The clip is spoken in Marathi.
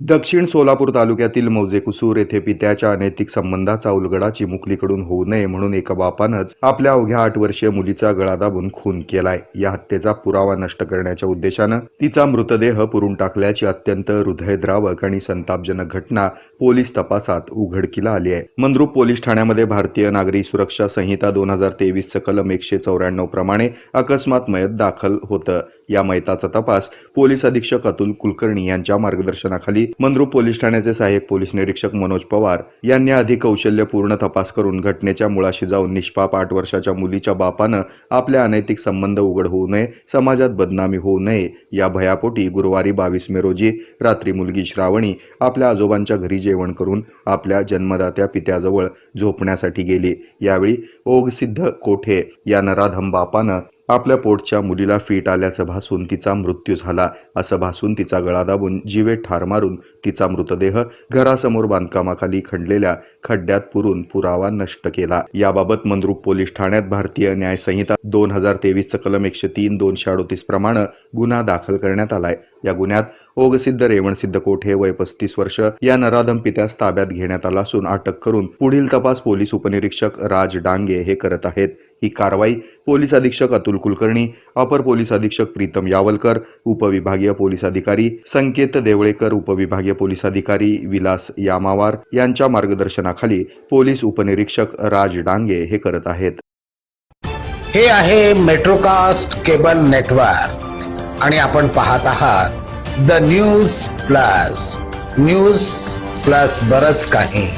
दक्षिण सोलापूर तालुक्यातील मौजे कुसूर येथे पित्याच्या अनैतिक संबंधाचा उलगडा चिमुकलीकडून होऊ नये म्हणून एका बापानंच आपल्या अवघ्या आठ वर्षीय मुलीचा गळा दाबून खून केलाय. या हत्येचा पुरावा नष्ट करण्याच्या उद्देशानं तिचा मृतदेह पुरून टाकल्याची अत्यंत हृदयद्रावक आणि संतापजनक घटना पोलीस तपासात उघडकीला आली आहे. मंद्रुप पोलीस ठाण्यामध्ये भारतीय नागरी सुरक्षा संहिता दोन हजार तेवीसचं कलम एकशे चौऱ्याण्णव प्रमाणे अकस्मात मयत दाखल होतं. या मैताचा तपास पोलीस अधीक्षक अतुल कुलकर्णी यांच्या मार्गदर्शनाखाली मंद्रुप पोलीस ठाण्याचे सहाय्यक पोलीस निरीक्षक मनोज पवार यांनी अधिक कौशल्यपूर्ण तपास करून घटनेच्या मुळाशी जाऊन निष्पाप आठ वर्षाच्या मुलीच्या बापानं आपल्या अनैतिक संबंध उघड होऊ नये समाजात बदनामी होऊ नये या भयापोटी गुरुवारी बावीस मे रोजी रात्री मुलगी श्रावणी आपल्या आजोबांच्या घरी जेवण करून आपल्या जन्मदात्या पित्याजवळ झोपण्यासाठी गेली. यावेळी ओघसिद्ध कोठे या नराधम बापानं आपल्या पोटच्या मुलीला फीट आल्याचं भासून तिचा मृत्यू झाला. असं भासून तिचा गळा दाबून जीवे ठार मारून तिचा मृतदेह घरासमोर बांधकामाखाली खणलेल्या खड्ड्यात पुरून पुरावा नष्ट केला. याबाबत मंद्रुप पोलीस ठाण्यात भारतीय न्याय संहिता दोन हजार तेवीसचं कलम एकशे तीन दोनशे अडोतीस प्रमाणे गुन्हा दाखल करण्यात आलाय. या गुन्ह्यात ओगसिद्ध रेवणसिद्ध कोठे वय पस्तीस वर्ष या नराधम पित्यास ताब्यात घेण्यात आला असून अटक करून पुढील तपास पोलीस उपनिरीक्षक राज डांगे हे करत आहेत. ही कारवाई पोलीस अधीक्षक अतुल कुलकर्णी अपर पोलीस अधीक्षक प्रीतम यावलकर उपविभागीय पोलीस अधिकारी संकेत देवळेकर उपविभागीय पोलीस अधिकारी विलास यामावार यांच्या मार्गदर्शनाखाली पोलीस उपनिरीक्षक राज डांगे हे करत आहेत. हे आहे मेट्रोकास्ट केबल नेटवर्क आणि आपण पाहत आहात the news plus. News plus बरच काही.